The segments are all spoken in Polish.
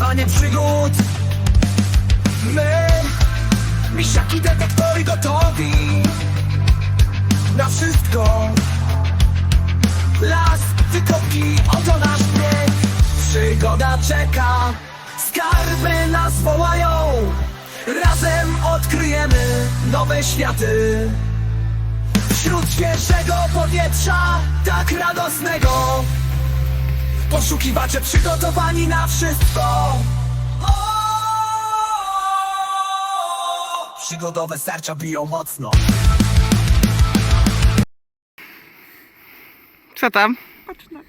poszukiwanie przygód. My, misiaki detektory gotowi Na wszystko. Las, wykopki, oto nasz bieg Przygoda czeka. Skarby nas wołają. Razem odkryjemy nowe światy. Wśród świeżego powietrza, tak radosnego Poszukiwacze przygotowani na wszystko! Przygodowe serca biją mocno Co tam? Patrz na to.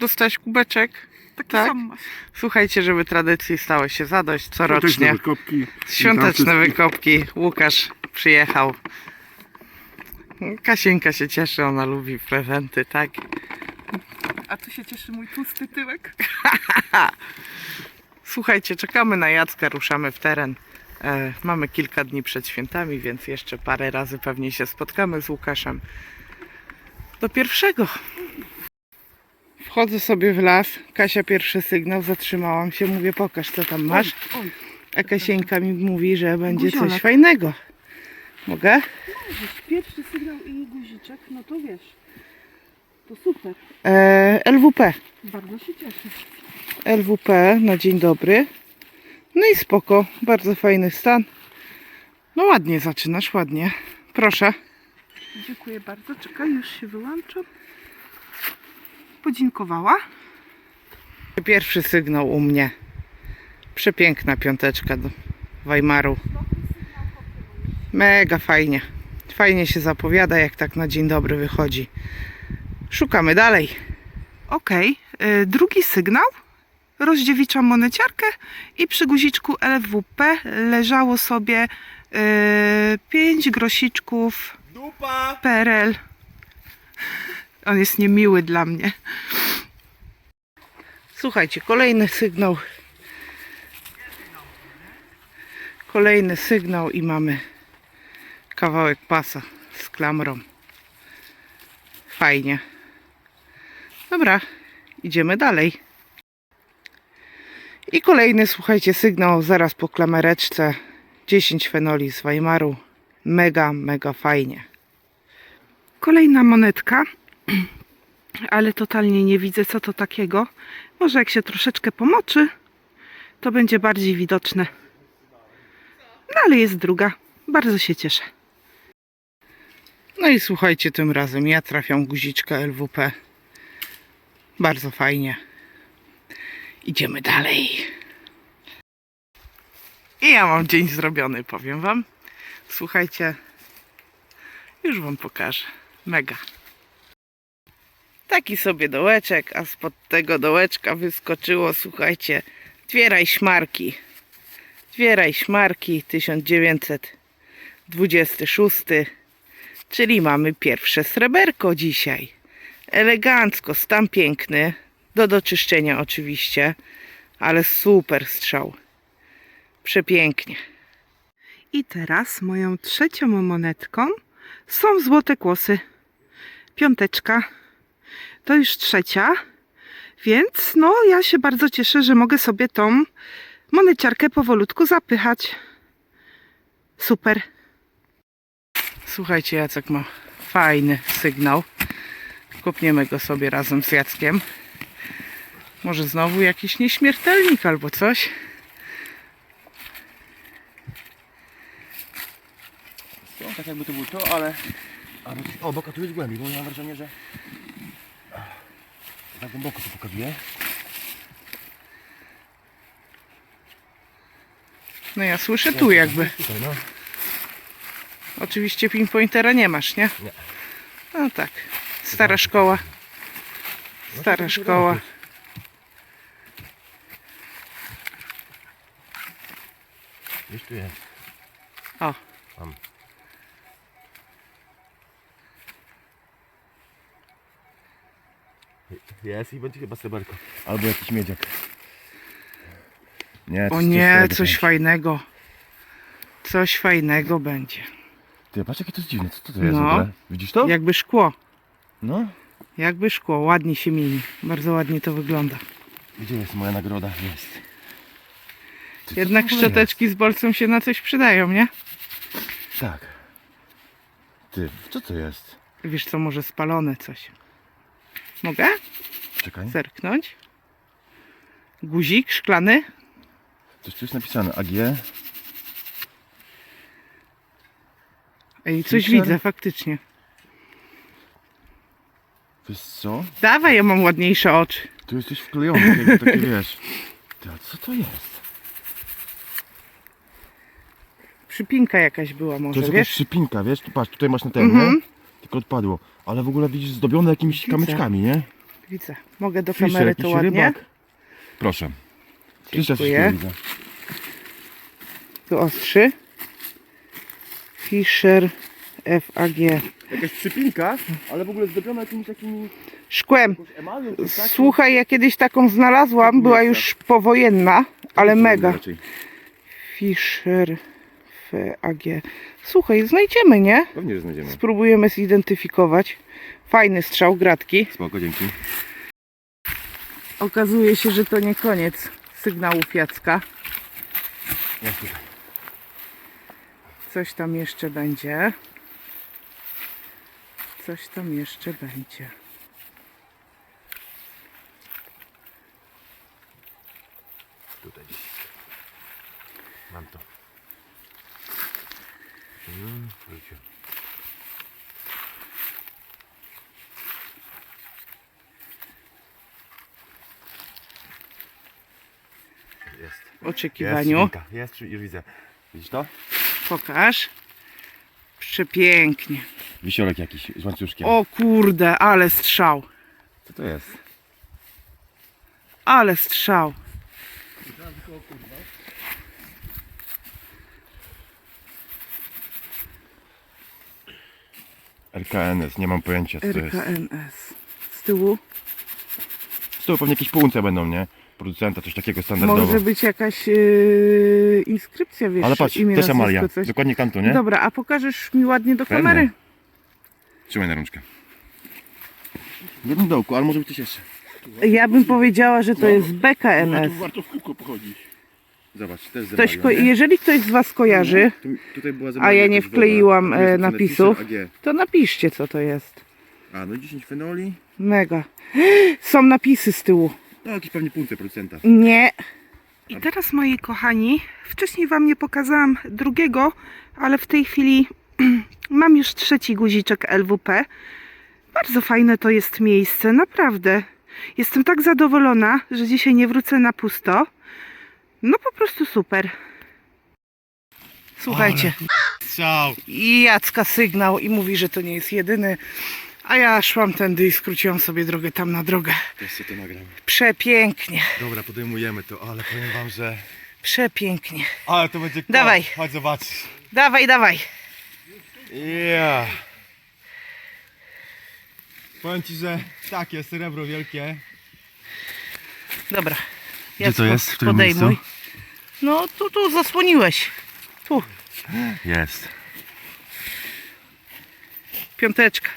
Dostałeś kubeczek? Taki Tak? sam masz. Słuchajcie, żeby tradycji stało się zadość Świąteczne corocznie. wykopki. Świąteczne wykopki. Łukasz przyjechał. Kasieńka się cieszy, ona lubi prezenty, tak? A tu się cieszy mój tłusty tyłek. Słuchajcie, czekamy na Jacka, ruszamy w teren. E, mamy kilka dni przed świętami, więc jeszcze parę razy pewnie się spotkamy z Łukaszem. Do pierwszego. Wchodzę sobie w las. Kasia pierwszy sygnał, zatrzymałam się, mówię pokaż co tam masz. A Kasieńka mi mówi, że będzie coś fajnego. Mogę? pierwszy sygnał i guziczek, no to wiesz. To super. E, LWP. Bardzo się cieszę. LWP na dzień dobry. No i spoko, bardzo fajny stan. No ładnie zaczynasz, ładnie. Proszę. Dziękuję bardzo. Czekaj, już się wyłączam. Podziękowała. Pierwszy sygnał u mnie. Przepiękna piąteczka do Weimaru. Mega fajnie. Fajnie się zapowiada, jak tak na dzień dobry wychodzi. Szukamy dalej. Y, drugi sygnał. Rozdziewiczam moneciarkę i przy guziczku LWP leżało sobie y, 5 grosiczków Dupa! PRL. On jest niemiły dla mnie. Słuchajcie, kolejny sygnał. Kolejny sygnał i mamy kawałek pasa z klamrą. Fajnie. Dobra, idziemy dalej. I kolejny, słuchajcie, sygnał zaraz po klamereczce. 10 fenoli z Weimaru. Mega, mega fajnie. Kolejna monetka, ale totalnie nie widzę co to takiego. Może jak się troszeczkę pomoczy, to będzie bardziej widoczne. No ale jest druga. Bardzo się cieszę. No i słuchajcie, tym razem ja trafiam guziczka LWP. Bardzo fajnie. Idziemy dalej. I ja mam dzień zrobiony, powiem wam. Słuchajcie, już wam pokażę. Mega. Taki sobie dołeczek, a spod tego dołeczka wyskoczyło, słuchajcie, dwie rajśmarki. Dwie rajśmarki 1926 Czyli mamy pierwsze sreberko dzisiaj. Elegancko, stan piękny. Do doczyszczenia oczywiście, ale super strzał. Przepięknie. I teraz moją trzecią monetką są złote kłosy. Piąteczka. To już trzecia. Więc no ja się bardzo cieszę, że mogę sobie tą moneciarkę powolutku zapychać. Super. Słuchajcie, Jacek ma fajny sygnał. Kopniemy go sobie razem z Jackiem. Może znowu jakiś nieśmiertelnik albo coś. No, tak jakby to było to, ale... ale... O, boka tu jest głębiej, bo ja mam wrażenie, że... Tak głęboko to pokazuje. No ja słyszę tu jakby. Tutaj, no. Oczywiście pinpointera nie masz, nie? Nie. No tak. Stara szkoła. Stara szkoła. Gdzieś tu jest. O. Tam. Jest i będzie chyba sreberko. Albo jakiś miedziak. Nie, O nie, coś fajnego. Coś fajnego będzie. Ty, patrz jakie to jest dziwne, co to, to jest No. w ogóle? Widzisz to? Jakby szkło. No. Jakby szkło. Ładnie się mieni. Bardzo ładnie to wygląda. Gdzie jest moja nagroda? Jest. Ty, Jednak szczoteczki z bolcem się na coś przydają, nie? Tak. Ty, co to jest? Wiesz co, może spalone coś. Mogę Czekaj. zerknąć? Guzik szklany? Coś tu jest napisane. AG. Ej, coś widzę faktycznie. Wiesz co? Dawaj, ja mam ładniejsze oczy. Tu jest coś wklejone, jakby takie wiesz. Ty, a co to jest? Przypinka jakaś była To może, jest jakaś wiesz? przypinka, wiesz? Tu patrz, tutaj masz na ten, Mhm. nie? Tylko odpadło. Ale w ogóle widzisz, zdobione jakimiś Widzę. kamyczkami, nie? Widzę. Mogę do Fisher, kamery to jakiś ładnie? rybak. Proszę. Coś Dziękuję. tu widzę. Tu ostrzy. Fisher FAG. Jakaś przypinka, ale w ogóle zdobiona jakimiś takimi... Szkłem. Emalią, Słuchaj, ja kiedyś taką znalazłam, była już powojenna, ale mega. Fisher FAG. Słuchaj, znajdziemy, nie? Pewnie, że znajdziemy. Spróbujemy zidentyfikować. Fajny strzał, gratki. Spoko, dzięki. Okazuje się, że to nie koniec sygnałów Jacka. Coś tam jeszcze będzie. Coś tam jeszcze będzie. Tutaj gdzieś. Mam to. Mm. Jest. W oczekiwaniu. Jest, jest, już widzę. Widzisz to? Pokaż. Przepięknie. Wisiorek jakiś z łańcuszkiem. O kurde, ale strzał. Co to jest? Ale strzał. RKNS, nie mam pojęcia co to jest. RKNS. Z tyłu Z tyłu pewnie jakieś półce będą, nie? Producenta, coś takiego standardowo. może być jakaś yy, inskrypcja, wiesz, Ale patrz, imię, też Amalia. nazwisko, coś. Dokładnie kantu, nie? Dobra, a pokażesz mi ładnie do Pewnie. kamery? Trzymaj na rączkę. W jednym dołku, ale może być coś jeszcze. Ja bym powiedziała, że to jest BKNS. warto w kółko pochodzić. Zobacz, też z Ktoś, ko- nie? jeżeli ktoś z Was kojarzy, Tu, tutaj była z A ja nie jakaś woda. wkleiłam, Tu jest e, napisane napisów. Fisher to napiszcie co to jest. A, no i 10 fenoli. Mega. Są napisy z tyłu. No, jakieś pewnie punkty producenta. Nie. I teraz moi kochani, wcześniej Wam nie pokazałam drugiego, ale w tej chwili mam już trzeci guziczek LWP. Bardzo fajne to jest miejsce, naprawdę. Jestem tak zadowolona, że dzisiaj nie wrócę na pusto. No po prostu super. Słuchajcie, Strzał. i Jacka sygnał i mówi, że to nie jest jedyny. A ja szłam tędy i skróciłam sobie drogę tam na drogę. Jeszcze to nagram. Przepięknie, Dobra, podejmujemy to, ale powiem wam, że... przepięknie. Ale to będzie kot. Dawaj. Chodź zobaczysz. Dawaj, dawaj. Ja. Powiem ci, że takie srebro wielkie. Dobra. Gdzie to jest? W którym podejmuj. miejscu? No tu, tu zasłoniłeś. Tu, Jest. piąteczka.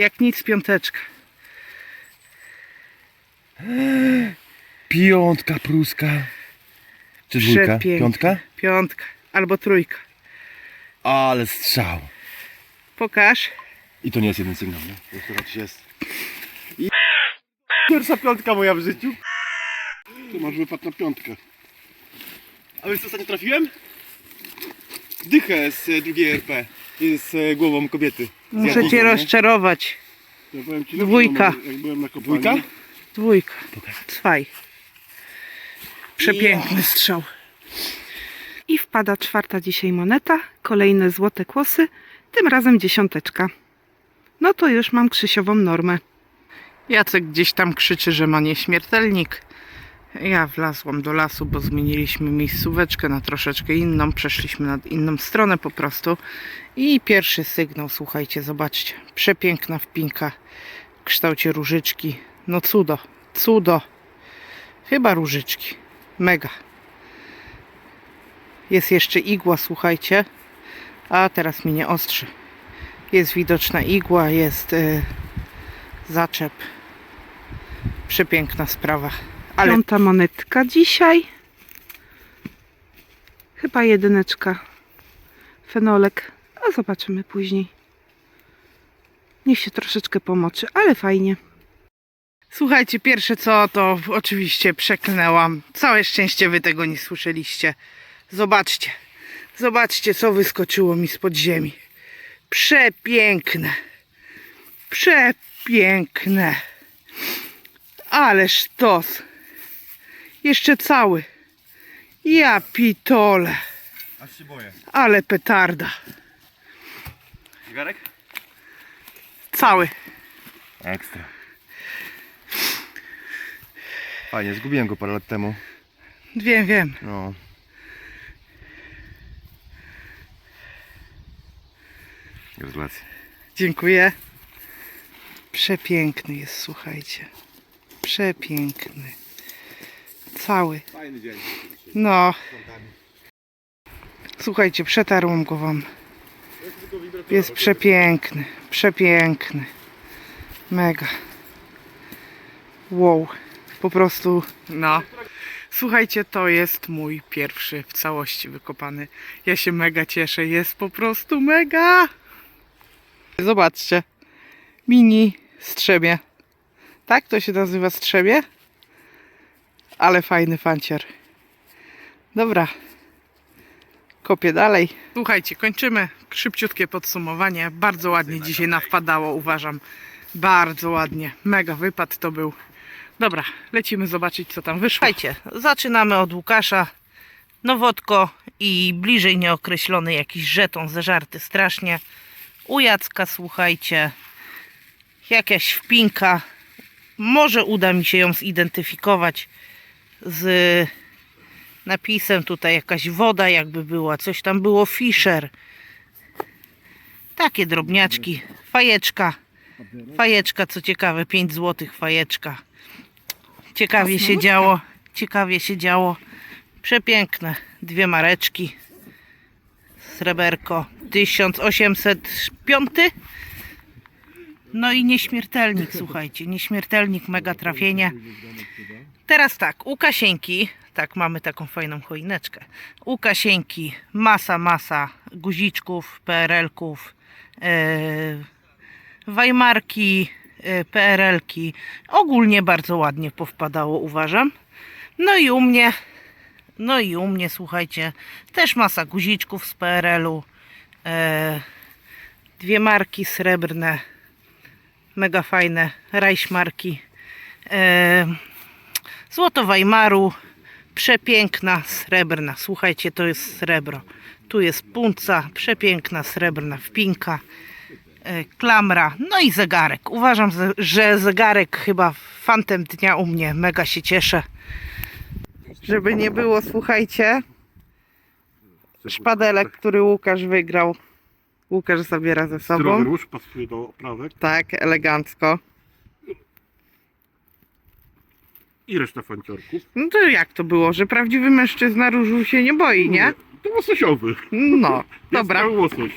Jak nic piąteczka. Piątka pruska. Czy dwójka? Przepięknie. Piątka? Piątka. Albo trójka. Ale strzał. Pokaż. I to nie jest jeden sygnał, nie? Raz jest. I... Pierwsza piątka moja w życiu. Tu masz wypad na piątkę. A wiesz co ostatnio trafiłem? Dychę z e, drugiej RP. Z e, głową kobiety. Z Muszę cię nie? rozczarować. Ja powiem ci, Dwójka. Jak byłem na kopalni. Dwójka? Dwójka. Cwaj. Przepiękny strzał. i wpada czwarta dzisiaj moneta, kolejne złote kłosy, tym razem dziesiąteczka. No to już mam krzysiową normę. Jacek gdzieś tam krzyczy, że ma nieśmiertelnik. Ja wlazłam do lasu, bo zmieniliśmy miejscóweczkę na troszeczkę inną. Przeszliśmy na inną stronę po prostu. I pierwszy sygnał, słuchajcie, zobaczcie. Przepiękna wpinka w kształcie różyczki. No cudo, cudo. Chyba różyczki. Mega. Jest jeszcze igła, słuchajcie. A teraz mi nie ostrzy. Jest widoczna igła, jest y, zaczep. Przepiękna sprawa. Ale Piąta monetka dzisiaj. Chyba jedyneczka. Fenolek. A zobaczymy później. Niech się troszeczkę pomoczy, ale fajnie. Słuchajcie, pierwsze co, to oczywiście przeklnęłam. Całe szczęście wy tego nie słyszeliście. Zobaczcie, zobaczcie co wyskoczyło mi spod ziemi. Przepiękne. Przepiękne. Ale sztos. Jeszcze cały. Ja pitole. Aż się boję. Ale petarda. Zegarek? Cały. Ekstra. Fajnie, zgubiłem go parę lat temu. Wiem, wiem. No. Gratulacje. Dziękuję. Przepiękny jest, słuchajcie. Przepiękny. Cały. Fajny dzień. No. Słuchajcie, przetarłam go wam. Jest przepiękny. Przepiękny. Mega. Wow. Po prostu, no. Słuchajcie, to jest mój pierwszy w całości wykopany. Ja się mega cieszę. Jest po prostu mega. Zobaczcie. Mini strzemie. Tak to się nazywa strzemie? Ale fajny fancier. Dobra. Kopię dalej. Słuchajcie, kończymy. Szybciutkie podsumowanie. Bardzo ładnie dzisiaj nawpadało, uważam. Bardzo ładnie. Mega wypad to był. Dobra, lecimy zobaczyć, co tam wyszło. Słuchajcie, zaczynamy od Łukasza. Nowotko i bliżej nieokreślony jakiś żeton zeżarty strasznie. U Jacka, słuchajcie, jakaś wpinka. Może uda mi się ją zidentyfikować z napisem tutaj jakaś woda jakby była, coś tam było Fisher. Takie drobniaczki, fajeczka. Fajeczka, co ciekawe, 5 zł fajeczka. Ciekawie się działo, ciekawie się działo. Przepiękne, dwie mareczki. Sreberko 1805. No i nieśmiertelnik, słuchajcie, nieśmiertelnik, mega trafienie. Teraz tak, u Kasieńki, tak mamy taką fajną choineczkę. U Kasieńki masa, masa guziczków, PRL-ków, yy, Weimarki, yy, PRL-ki. Ogólnie bardzo ładnie powpadało, uważam. No i u mnie, no i u mnie, słuchajcie, też masa guziczków z PRL-u. Yy, dwie marki srebrne, mega fajne, Reichmarki. Yy, Złoto Weimaru, przepiękna, srebrna. Słuchajcie, to jest srebro. Tu jest punca, przepiękna, srebrna wpinka, e, klamra, no i zegarek. Uważam, że- zegarek chyba fantem dnia u mnie. Mega się cieszę. Żeby nie było, słuchajcie, szpadelek, który Łukasz wygrał. Łukasz zabiera ze Zdrowy sobą. róż pasuje do oprawek Tak, elegancko. I reszta fanciorków. No to jak to było, że prawdziwy mężczyzna różu się nie boi, nie? To łososiowy. No, Jest dobra. cały łosoś.